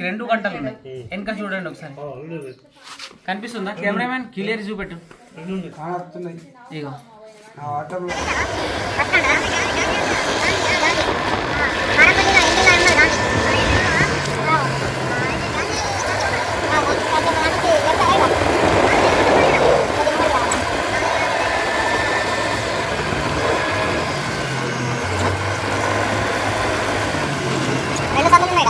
రెండు గంటలు ఉన్నాయి. వెనక చూడండి ఒకసారి. కనిపిస్తుందా? కెమెరామ్యాన్ క్లియర్ చూపెట్టు. ఇగో వాటర్లో రెండు సబ్బులు ఉన్నాయి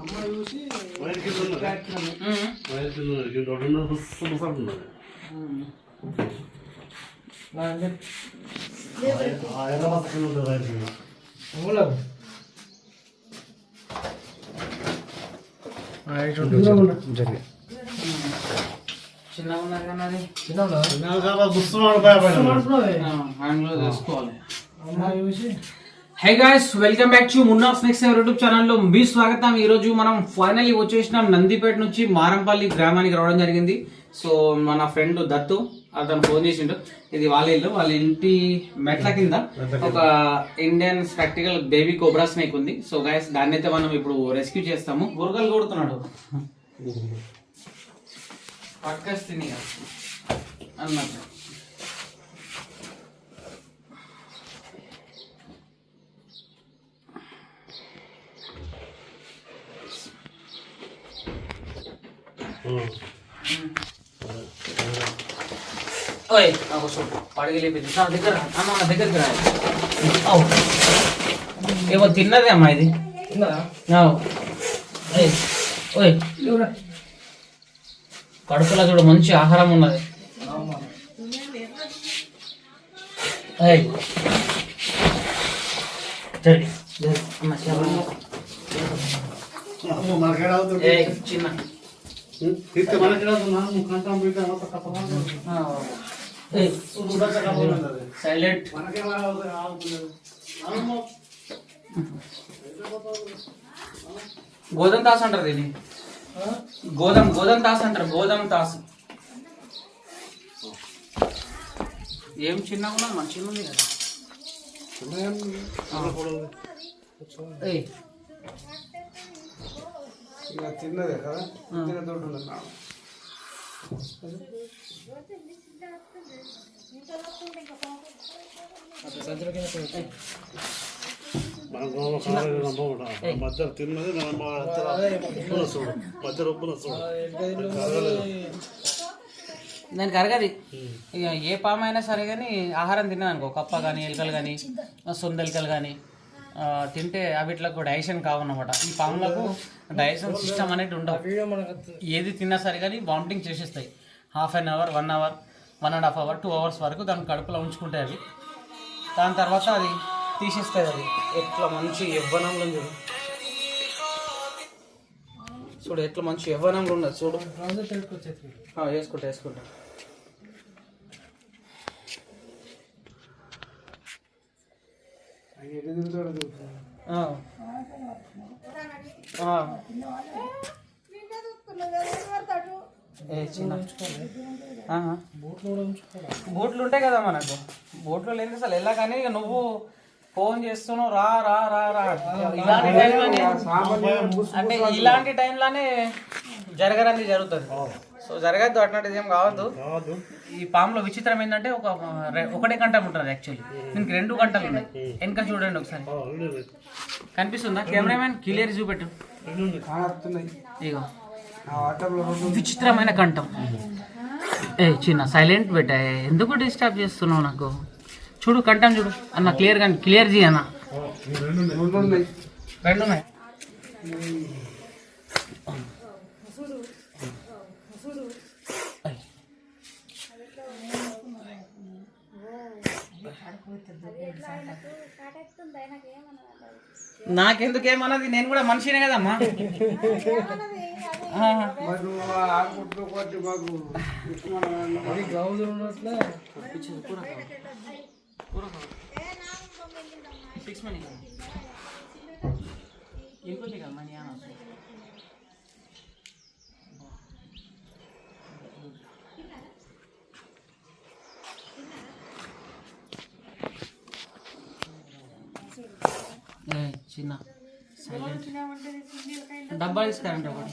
అమ్మ చూసి వైర్ కింద ఉన్నది. ఉమ్. వైర్ కింద ఉన్నది. కింద రెండున్నర బుస్సు బుస్సు అంటున్నది. ఆ ఎర్ర బస్సు కింద ఉంటుంది వైర్ కింద. చిన్నగా ఉన్నది కానీ అది చిన్నగా కాదు, బుస్సు వాడు భయపడ్డాడు. హ్యాండ్లో తీసుకోవాలి అమ్మ చూసి hi guys welcome back to Munna snakes YouTube ఛానల్లో మీ స్వాగతం. ఈ రోజు మనం ఫైనల్లీ వచ్చేసినాం నందిపేట నుంచి మారంపల్లి గ్రామానికి రావడం జరిగింది. సో మన ఫ్రెండ్ దత్తు అతను ఫోన్ చేసిండు. ఇది వాళ్ళ ఇల్లు వాళ్ళ ఇంటి మెట్ల కింద ఒక Indian spectacle baby cobra snake ఉంది. సో గాయస్ దాన్ని అయితే మనం ఇప్పుడు రెస్క్యూ చేస్తాము. బురకలు కొడుతున్నాడు. పక్కస్తుంది అన్నట్టు. ఓయ్ నాకు పడిగి లేపింది. నా దగ్గర. అమ్మ నా దగ్గరికి రా. అవు. ఏమో తిన్నదే అమ్మా ఇది. ఓయ్ కడుపులో చూడు మంచి ఆహారం ఉన్నది. చిన్న. తీస్తే మనకేడ అవుతుంది? మనం కంఠం పీఠం మొత్తం కప్పమాలి. ఆ, ఏయ్, ఉడక కప్పలు ఉన్నది. సైలెంట్. గోధుమ తాస్ అంటారు దీన్ని గోధుమ గోధుమ తాస్ అంటారు గోధుమ తాస్ ఏం చిన్నగా ఉన్నది మంచిగా ఉంది కదా ఇక తిన్నదే కదా? తిన్న తోటి ఉన్నది మధ్య తిన్నది మధ్య ఉప్పున చూడు. మధ్య ఉప్పున చూడు. దానికి అరగది ఇక ఏ పాము అయినా సరే కానీ ఆహారం తిన్నది అనుకో. కప్ప కానీ ఎలుకలు కానీ సొందెలుకలు కానీ తింటే అవిట్లకు డైజెషన్ కావన్నమాట. ఈ పాములకు డైజెషన్ సిస్టమ్ అనేది ఉండవు. ఏది తిన్నా సరే కానీ వామిటింగ్ చేసేస్తాయి. Half an hour one hour one and half hour two hours వరకు దాని కడుపులో ఉంచుకుంటాయి అవి. దాని తర్వాత అది తీసేస్తాయి అది. ఎట్లా మంచి యవ్వనంలో చూడు. చూడు ఎట్లా మంచి యవ్వనంలో ఉన్నది చూడు. వేసుకుంటా వేసుకుంటా ఎటు తిరుగుతాడో తిరుగుతాడు ఆ. ఆ. ఏ చిన్న ఆహా. బూట్లు ఉంటాయి కదా మనకు. బూట్లు లేని అసలు ఎలా కానీ ఇక నువ్వు ఫోన్ చేస్తున్నావు రా రా రా రా. ఇలాంటి టైంలోనే అంటే ఇలాంటి టైంలోనే జరగరంది జరుగుతుంది. సో జరగద్దు అట్లాంటిది ఏం కావద్దు. కాదు. ఈ పాములో విచిత్రం ఏంటంటే ఒక రె- ఒకటే గంట ఉంటుంది యాక్చువల్లీ దీనికి రెండు గంటలు ఉన్నాయి. వెనక చూడండి ఒకసారి. కనిపిస్తుందా? కెమెరామ్యాన్ క్లియర్ చూపెట్టు. కానొస్తున్నాయి ఇగో. ఆ వాటర్లో రెండు విచిత్రమైన కంఠం. ఏ చిన్న సైలెంట్ పెట్టా. ఎందుకు డిస్టర్బ్ చేస్తున్నావు నాకు? చూడు కంఠం చూడు. అన్న క్లియర్గా క్లియర్ చేయి అన్న. రెండు ఉన్నాయి. రెండు ఉన్నాయి నాకెందుకేమన్నది? నేను కూడా మనిషినే కదమ్మా. ఆ. మరి నువ్వు ఆకుకుంటూ కొట్టి మాకు ఇష్టమైన గౌజు ఉన్నట్లే సిక్స్ మనీ ఇంకోటి కదా మనీ అని వస్తుంది ఏ చిన్న సైలెంట్ డబ్బా తీసుకురండి ఒకటి.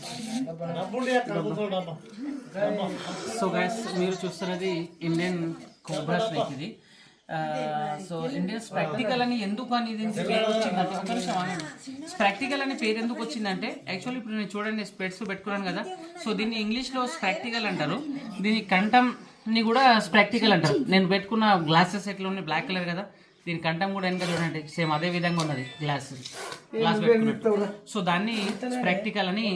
సో గైస్ మీరు చూస్తున్నది ఇండియన్ కోబ్రా స్నేక్ ఇది. సో ఇండియన్ ప్రాక్టికల్ అని ఎందుకు అని దీనికి పేరు వచ్చిందంటే ఒక నిమిషం ఆగండి. ప్రాక్టికల్ అని పేరు ఎందుకు వచ్చిందంటే యాక్చువల్లీ ఇప్పుడు నేను చూడండి స్పెట్స్ పెట్టుకున్నాను కదా. సో దీన్ని ఇంగ్లీష్లో ప్రాక్టికల్ అంటారు. దీని కంఠంని కూడా ప్రాక్టికల్ అంటారు. నేను పెట్టుకున్న గ్లాసెస్ ఎట్లా ఉన్నాయి బ్లాక్ కలర్ కదా. దీని కంఠం కూడా వెనక చూడండి. సేమ్ అదే విధంగా ఉన్నది గ్లాస్. గ్లాస్ పెట్టుకున్నట్టు. సో దాన్ని ప్రాక్టికల్ అని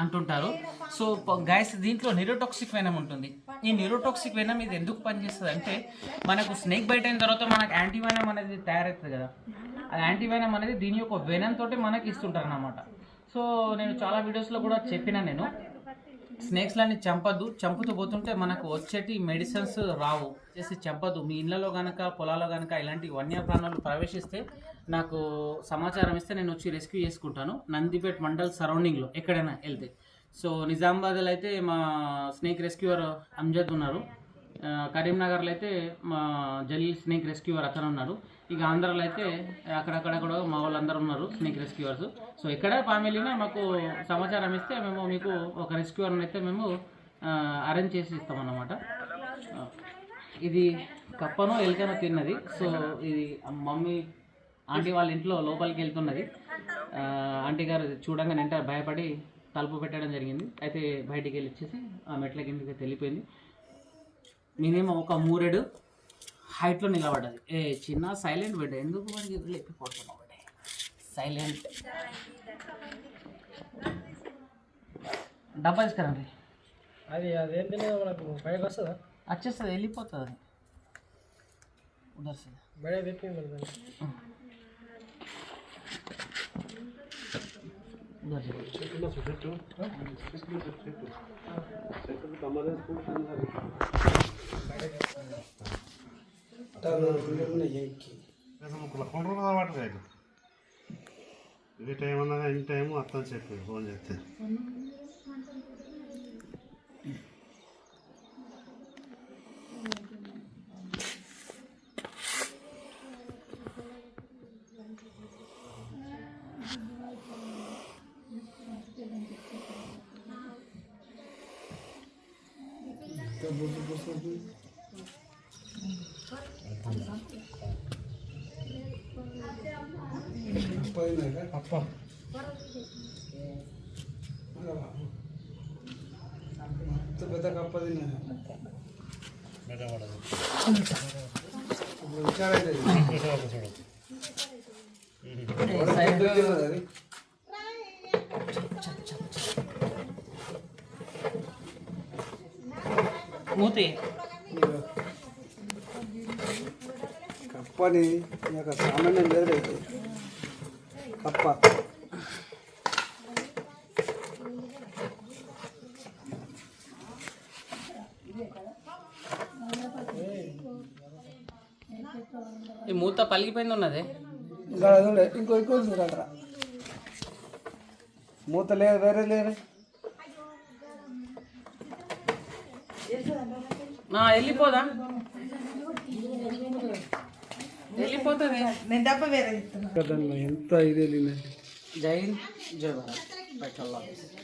అంటుంటారు. సో గైస్ దీంట్లో నిరోటాక్సిక్ వెనం ఉంటుంది. ఈ నిరోటాక్సిక్ వెనం ఇది ఎందుకు పనిచేస్తుంది అంటే మనకు స్నేక్ బైట్ అయిన తర్వాత మనకు యాంటీవెనం అనేది తయారవుతుంది కదా. ఆ యాంటీవెనం అనేది దీని యొక్క వెనం తోటి మనకి ఇస్తుంటారు అన్నమాట సో నేను చాలా వీడియోస్లో కూడా చెప్పిన నేను. స్నేక్స్లన్నీ చంపద్దు చంపుతూ పోతుంటే మనకు వచ్చేటి మెడిసిన్స్ రావు. చేసి చంపద్దు మీ ఇళ్ళలో కనుక పొలాల్లో కనుక ఇలాంటి వన్యప్రాణులు ప్రవేశిస్తే నాకు సమాచారం ఇస్తే నేను వచ్చి రెస్క్యూ చేసుకుంటాను. నందిపేట్ మండల్ సరౌండింగ్లో ఎక్కడైనా వెళ్తే. సో నిజామాబాద్లో అయితే మా స్నేక్ రెస్క్యూవర్ అంజద్ ఉన్నారు. కరీంనగర్లో అయితే మా జలీల్ స్నేక్ రెస్క్యూవర్ అతను ఉన్నారు ఇక ఆంధ్రాలో అయితే అక్కడక్కడక్కడ మా వాళ్ళందరూ ఉన్నారు స్నేక్ రెస్క్యూవర్స్. సో ఎక్కడ ఫ్యామిలీనా మాకు సమాచారం ఇస్తే మేము మీకు ఒక రెస్క్యూవర్ని అయితే మేము అరేంజ్ చేసి ఇస్తామన్నమాట. ఇది కప్పను ఎలుకను తిన్నది. సో ఇది మమ్మీ ఆంటీ వాళ్ళ ఇంట్లో లోపలికి వెళ్తున్నది. ఆంటీ గారు చూడంగానే వెంటనే భయపడి తలుపు పెట్టడం జరిగింది. అయితే బయటికి వెళ్ళి ఇచ్చేసి ఆ మెట్ల కిందకి వెళ్ళిపోయింది. మినిమం ఒక మూరెడు హైట్లో నిలబడ్డది. ఏ చిన్న సైలెంట్ బిడ్డ. ఎందుకు మనకి లేపిపోతున్నావు సైలెంట్. డబ్బా తీసుకురండి. అది అదేంటి మనకు బయటకు వస్తుందా? వచ్చేస్తుంది వెళ్ళిపోతుంది. అది ఉదర్సి బయట తెప్పింది చెట్టు చెట్టు చెట్టు కమ్మదే కొండ్రు వాటర్ ఇది టైం అన్నది ఇన్ టైం అర్థం చెప్పి ఫోన్ చేస్తే అప్ప పెద్ద కప్ప తిన్నా మెదపడదు ఇప్పుడు విచారైతే చూడు అది కప్పని ఈ యొక్క సామాన్యం లేదు అయితే కప్ప ఈ మూత పలిగిపోయింది ఉన్నది. ఇంకా ఇంకో ఇంకో చూడరా మూత లేదు వేరే లేదు. నా వెళ్ళిపోదా వెళ్ళిపోతుంది దానిలో ఎంత ఇది జై జై భారత్